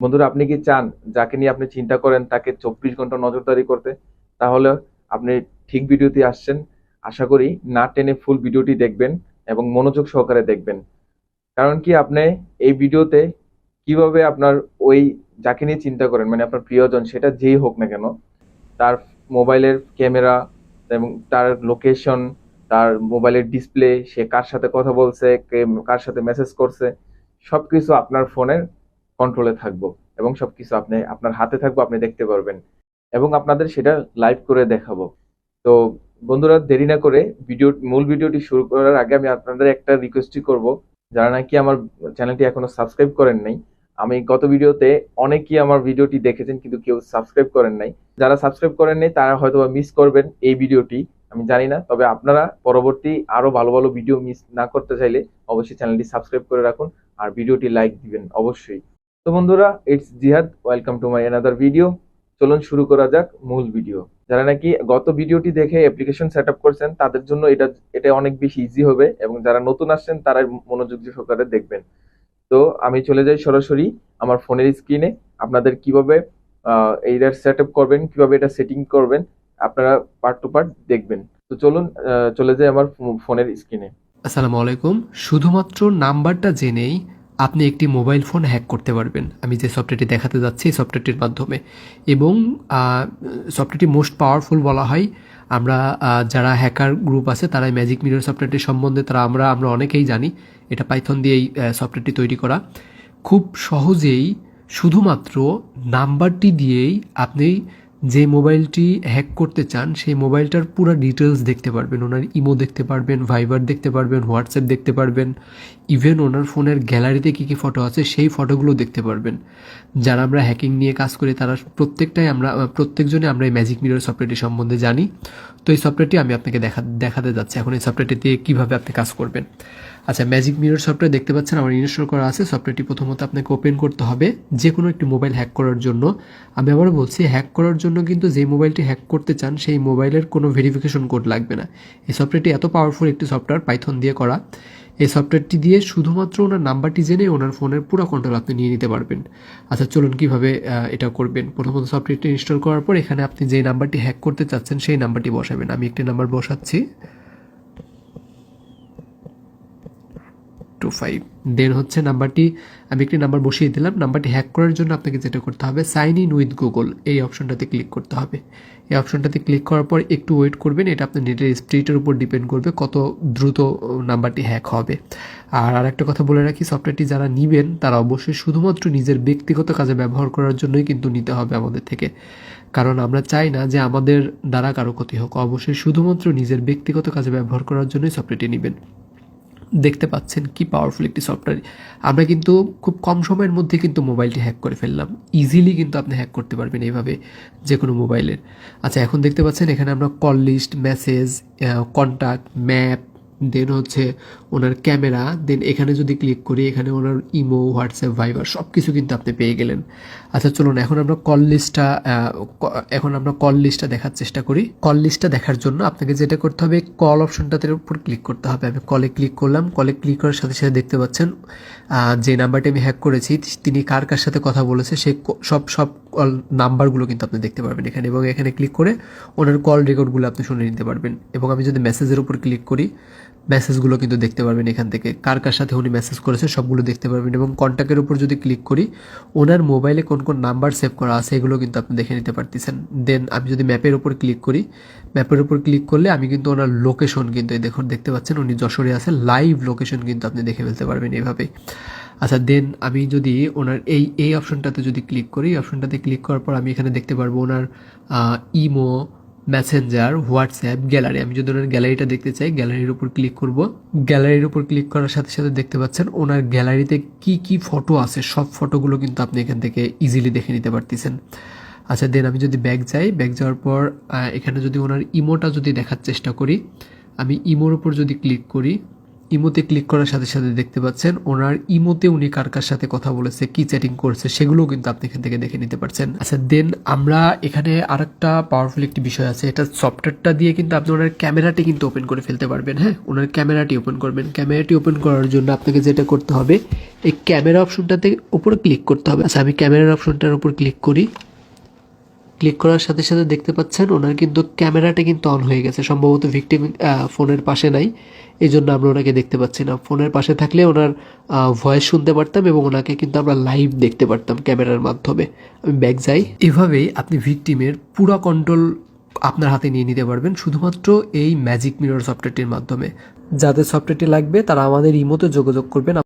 বন্ধুরা, আপনি কি চান যাকে নিয়ে আপনি চিন্তা করেন, তাকে চব্বিশ ঘণ্টা নজরদারি করতে? তাহলে আপনি ঠিক ভিডিওতে আসছেন। আশা করি না টেনে ফুল ভিডিওটি দেখবেন এবং মনোযোগ সহকারে দেখবেন। কারণ কি, আপনি এই ভিডিওতে কীভাবে আপনার ওই যাকে নিয়ে চিন্তা করেন মানে আপনার প্রিয়জন, সেটা যেই হোক না কেন, তার মোবাইলের ক্যামেরা এবং তার লোকেশন, তার মোবাইলের ডিসপ্লে, সে কার সাথে কথা বলছে, কে, কার সাথে মেসেজ করছে সব কিছু আপনার ফোনের কন্ট্রোলে থাকব এবং সবকিছু আপনি, আপনার হাতে থাকব, আপনি দেখতে পারবেন। এবং আপনাদের সেটা লাইভ করে দেখাবো। তো বন্ধুরা, দেরি না করে ভিডিও মূল ভিডিওটি শুরু করার আগে আমি আপনাদের একটা রিকোয়েস্টই করব। যারা নাকি আমার চ্যানেলটি এখনও সাবস্ক্রাইব করেন নাই, আমি গত ভিডিওতে অনেকেই আমার ভিডিওটি দেখেছেন, কিন্তু কেউ সাবস্ক্রাইব করেন নাই। যারা সাবস্ক্রাইব করেন নাই, তারা হয়তো মিস করবেন এই ভিডিওটি আমি জানি না। তবে আপনারা পরবর্তী আরও ভালো ভালো ভিডিও মিস না করতে চাইলে অবশ্যই চ্যানেলটি সাবস্ক্রাইব করে রাখুন, আর ভিডিওটি লাইক দিবেন, অবশ্যই। তো বন্ধুরা it's Jihad welcome to my another video চলুন শুরু করা যাক মূল ভিডিও যারা নাকি গত ভিডিওটি দেখে অ্যাপ্লিকেশন সেট আপ করছেন, তাদের জন্য এটা এটা অনেক বেশি ইজি হবে এবং যারা নতুন আসছেন, তারা মনোযোগ দিয়ে সহকারে দেখবেন। তো আমি চলে যাই সরাসরি আমার ফোনের স্ক্রিনে আপনাদের কীভাবে এইটার সেট আপ করবেন, কীভাবে এটা সেটিং করবেন, আপনারা পার্ট টু পার্ট দেখবেন। তো চলুন চলে যাই আমার ফোনের স্ক্রিনে আসসালামু আলাইকুম। শুধুমাত্র নাম্বারটা জেনেই আপনি একটি মোবাইল ফোন হ্যাক করতে পারবেন। আমি যে সফটওয়্যারটি দেখাতে যাচ্ছি এই সফটওয়্যারটির মাধ্যমে। এবং সফটওয়্যারটি মোস্ট পাওয়ারফুল বলা হয়। আমরা যারা হ্যাকার গ্রুপ আছে তারা ম্যাজিক মিরর সফটওয়্যারটি সম্বন্ধে, তারা আমরা আমরা অনেকেই জানি। এটা পাইথন দিয়ে এই সফটওয়্যারটি তৈরি করা। খুব সহজেই শুধুমাত্র নাম্বারটি দিয়েই আপনি যে মোবাইলটি হ্যাক করতে চান, সেই মোবাইলটার পুরো ডিটেলস দেখতে পারবেন। ওনার ইমো দেখতে পারবেন ভাইবার দেখতে পারবেন হোয়াটসঅ্যাপ দেখতে পারবেন। ইভেন ওনার ফোনের গ্যালারিতে কী কী ফটো আছে, সেই ফটোগুলো দেখতে পারবেন। যারা আমরা হ্যাকিং নিয়ে কাজ করি, তারা প্রত্যেকটাই আমরা প্রত্যেকজনে আমরা এই ম্যাজিক মিরর সফটওয়্যারটি সম্বন্ধে জানি। তো এই সফটওয়্যারটি আমি আপনাকে দেখা, দেখাতে যাচ্ছি। এখন এই সফটওয়্যারটি দিয়ে কীভাবে আপনি কাজ করবেন। আচ্ছা ম্যাজিক মিরর সফটওয়্যার দেখতে পাচ্ছেন, আমার ইনস্টল করা আছে। সফটওয়্যারটি প্রথমত আপনাকে ওপেন করতে হবে যে কোনো একটি মোবাইল হ্যাক করার জন্য। আমি আবারও বলছি হ্যাক করার জন্য কিন্তু যে মোবাইলটি হ্যাক করতে চান, সেই মোবাইলের কোনো ভেরিফিকেশন কোড লাগবে না। এই সফটওয়্যারটি এত পাওয়ারফুল একটি সফটওয়্যার পাইথন দিয়ে করা। এই সফটওয়্যারটি দিয়ে শুধুমাত্র ওনার নাম্বারটি জেনে ওনার ফোনের পুরো কন্ট্রোল আপনি নিয়ে নিতে পারবেন। আচ্ছা চলুন কীভাবে এটা করবেন। প্রথমত সফটওয়্যারটি ইনস্টল করার পর এখানে আপনি যে নাম্বারটি হ্যাক করতে চাচ্ছেন, সেই নাম্বারটি বসাবেন। আমি একটি নাম্বার বসাচ্ছি। টু ফাইভ দেন হচ্ছে নাম্বারটি, আমি একটি নাম্বার বসিয়ে দিলাম। নাম্বারটি হ্যাক করার জন্য আপনাকে যেটা করতে হবে সাইন ইন উইথ গুগল এই অপশনটাতে ক্লিক করতে হবে। এই অপশনটাতে ক্লিক করার পর একটু ওয়েট করবেন। এটা আপনার নেটের স্পিডের উপর ডিপেন্ড করবে কত দ্রুত নাম্বারটি হ্যাক হবে। আর আরেকটা কথা বলে রাখি সফটওয়্যারটি যারা নেবেন, তারা অবশ্যই শুধুমাত্র নিজের ব্যক্তিগত কাজে ব্যবহার করার জন্যই কিন্তু নিতে হবে আমাদের থেকে। কারণ আমরা চাই না যে আমাদের দ্বারা কারও ক্ষতি হোক। অবশ্যই শুধুমাত্র নিজের ব্যক্তিগত কাজে ব্যবহার করার জন্যই সফটওয়্যারটি নেবেন। দেখতে পাচ্ছেন কি পাওয়ারফুল একটি সফটওয়্যার আমরা কিন্তু খুব কম সময়ের মধ্যে কিন্তু মোবাইলটি হ্যাক করে ফেললাম। ইজিলি কিন্তু আপনি হ্যাক করতে পারবেন এইভাবে যে কোনো মোবাইলের আচ্ছা এখন দেখতে পাচ্ছেন এখানে আমরা call list message contact map then হচ্ছে ওনার ক্যামেরা দেন এখানে যদি ক্লিক করি, এখানে ওনার ইমো হোয়াটসঅ্যাপ ভাইবার সব কিছু কিন্তু আপনি পেয়ে গেলেন। আচ্ছা চলুন, এখন আমরা কল লিস্টটা এখন আমরা কল লিস্টটা দেখার চেষ্টা করি। কল লিস্টটা দেখার জন্য আপনাকে যেটা করতে হবে কল অপশনটাতে উপর ক্লিক করতে হবে। আমি কলে ক্লিক করলাম কলে ক্লিক করার সাথে সাথে দেখতে পাচ্ছেন যে নাম্বারটি আমি হ্যাক করেছি, তিনি কার কার সাথে কথা বলেছে, সে সব সব কল নাম্বারগুলো কিন্তু আপনি দেখতে পারবেন এখানে এবং এখানে ক্লিক করে ওনার কল রেকর্ডগুলো আপনি শুনে নিতে পারবেন এবং আমি যদি মেসেজের উপর ক্লিক করি মেসেজগুলো কিন্তু দেখতে পারবেন এখান থেকে। কার কার সাথে উনি মেসেজ করেছে সবগুলো দেখতে পারবেন এবং কন্ট্যাক্টের উপর যদি ক্লিক করি, ওনার মোবাইলে কোন কোন নাম্বার সেভ করা আছে এগুলো কিন্তু আপনি দেখে নিতে পারতেছেন। দেন আমি যদি ম্যাপের উপর ক্লিক করি ম্যাপের উপর ক্লিক করলে আমি কিন্তু ওনার লোকেশন কিন্তু এই দেখুন, দেখতে পাচ্ছেন উনি যশোরে আছে লাইভ লোকেশন কিন্তু আপনি দেখে ফেলতে পারবেন এইভাবে আচ্ছা দেন আমি যদি ওনার এই এই অপশনটাতে যদি ক্লিক করি অপশনটাতে ক্লিক করার পর আমি এখানে দেখতে পারব ওনার ইমো মেসেঞ্জার হোয়াটসঅ্যাপ গ্যালারি আমি যদি ওনার গ্যালারিটা দেখতে চাই গ্যালারির উপর ক্লিক করব। গ্যালারির উপর ক্লিক করার সাথে সাথে দেখতে পাচ্ছেন ওনার গ্যালারিতে কি কি ফটো আছে, সব ফটোগুলো কিন্তু আপনি এখান থেকে ইজিলি দেখে নিতে পারতেছেন। আচ্ছা দেন আমি যদি ব্যাগ যাই ব্যাগ যাওয়ার পর এখানে যদি ওনার ইমোটা যদি দেখার চেষ্টা করি, আমি ইমোর উপর যদি ক্লিক করি ইমোতে ক্লিক করার সাথে সাথে দেখতে পাচ্ছেন, ওনার ইমোতে উনি কার কার সাথে কথা বলেছে, কি চ্যাটিং করছে, সেগুলোও কিন্তু আপনি এখান থেকে দেখে নিতে পারছেন। আচ্ছা দেন আমরা এখানে আর একটা পাওয়ারফুল একটি বিষয় আছে, এটা সফটওয়্যারটা দিয়ে কিন্তু আপনি ওনার ক্যামেরাটি কিন্তু ওপেন করে ফেলতে পারবেন হ্যাঁ? ওনার ক্যামেরাটি ওপেন করবেন। ক্যামেরাটি ওপেন করার জন্য আপনাকে যেটা করতে হবে, এই ক্যামেরা অপশনটাতে উপরে ক্লিক করতে হবে। আচ্ছা আমি ক্যামেরার অপশনটার উপর ক্লিক করি। ক্লিক করার সাথে সাথে দেখতে পাচ্ছেন ওনার কিন্তু ক্যামেরাটা কিন্তু অন হয়ে গেছে, সম্ভবত ভিকটিম ফোনের পাশে নাই। এই জন্য আমরা ওনাকে দেখতে পাচ্ছি না। ফোনের পাশে থাকলে ওনার ভয়েস শুনতে পারতাম এবং ওনাকে কিন্তু আমরা লাইভ দেখতে পারতাম ক্যামেরার মাধ্যমে। আমি ব্যাক যাই। এভাবেই আপনি ভিকটিমের পুরো কন্ট্রোল আপনার হাতে নিয়ে নিতে পারবেন, শুধুমাত্র এই ম্যাজিক মিরর সফটওয়্যারটির মাধ্যমে। যাদের সফটওয়্যারটি লাগবে, তারা আমাদের ইমোতে যোগাযোগ করবেন।